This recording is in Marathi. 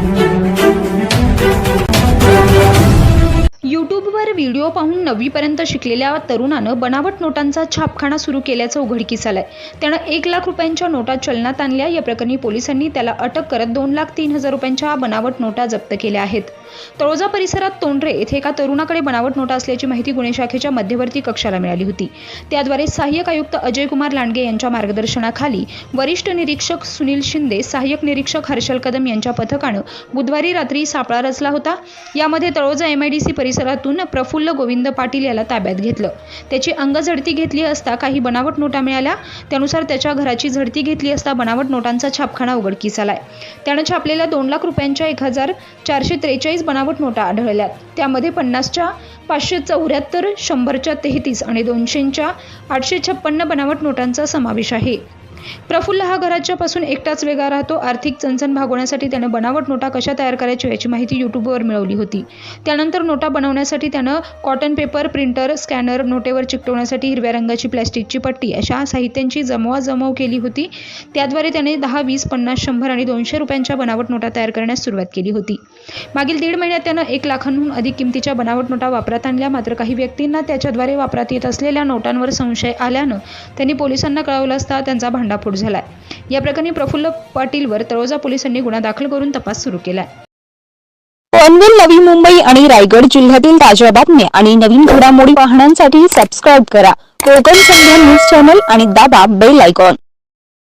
Thank you. व्हिडिओ पाहून नववीपर्यंत शिकलेल्या तरुणानं बनावट नोटांचा छापखाना सुरू केल्याचं उघडकीस आलंय. त्यानं एक लाख रुपयांच्या नोटा चलनात आणल्या. या प्रकरणी पोलिसांनी त्याला अटक करत दोन लाख तीन हजार रुपयांच्या बनावट नोटा जप्त केल्या आहेत. तळोजा परिसरात तोंडरे येथे एका तरुणाकडे बनावट नोटा असल्याची माहिती गुन्हे शाखेच्या मध्यवर्ती कक्षाला मिळाली होती. त्याद्वारे सहाय्यक आयुक्त अजय कुमार लांडगे यांच्या मार्गदर्शनाखाली वरिष्ठ निरीक्षक सुनील शिंदे सहाय्यक निरीक्षक हर्षल कदम यांच्या पथकानं बुधवारी रात्री सापळा रचला होता. यामध्ये तळोजा एमआयडीसी परिसरातून प्रफुल्ल गोविंद पाटील याला ताब्यात घेतलं. त्याची अंगझडती घेतली असता काही बनावट नोटा मिळाल्या. त्यानुसार त्याच्या घराची झडती घेतली असता बनावट नोटांचा छापखाना उघडकीस आलाय त्यानं छापलेल्या दोन लाख रुपयांच्या एक हजार चारशे त्रेचाळीस बनावट नोटा आढळल्यात. त्यामध्ये पन्नासच्या पाचशे चौऱ्याहत्तर शंभरच्या तेहतीस आणि दोनशेच्या आठशे छप्पन्न बनावट नोटांचा समावेश आहे. प्रफुल्ल हा घराच्या पासून एकटाच वेगळा राहतो. आर्थिक चणचण भागवण्यासाठी त्यानं बनावट नोटा कशा तयार करायच्या याची माहिती यूट्यूबवर मिळवली होती. त्यानंतर नोटा बनवण्यासाठी त्यानं कॉटन पेपर प्रिंटर स्कॅनर नोटेवर चिकटवण्यासाठी हिरव्या रंगाची प्लॅस्टिकची पट्टी अशा साहित्यांची जमवाजमव केली होती. त्याद्वारे त्याने दहा वीस पन्नास शंभर आणि दोनशे रुपयांच्या बनावट नोटा तयार करण्यास सुरुवात केली होती. मागील दीड महिन्यात त्यानं एक लाखांहून अधिक किमतीच्या बनावट नोटा वापरात आणल्या. मात्र काही व्यक्तींना त्याच्याद्वारे वापरात येत असलेल्या नोटांवर संशय आल्यानं त्यांनी पोलिसांना कळवलं असता त्यांचा भांडाफोड झालाय. या प्रकरणी प्रफुल्ल पाटीलवर तळोजा पोलिसांनी गुन्हा दाखल करून तपास सुरू केलाय. पनवेल नवी मुंबई आणि रायगड जिल्ह्यातील ताज्या बातम्या आणि नवीन घडामोडी पाहण्यासाठी सबस्क्राईब करा. कोकण संध्या न्यूज चॅनल आणि दाबा बेल आयकॉन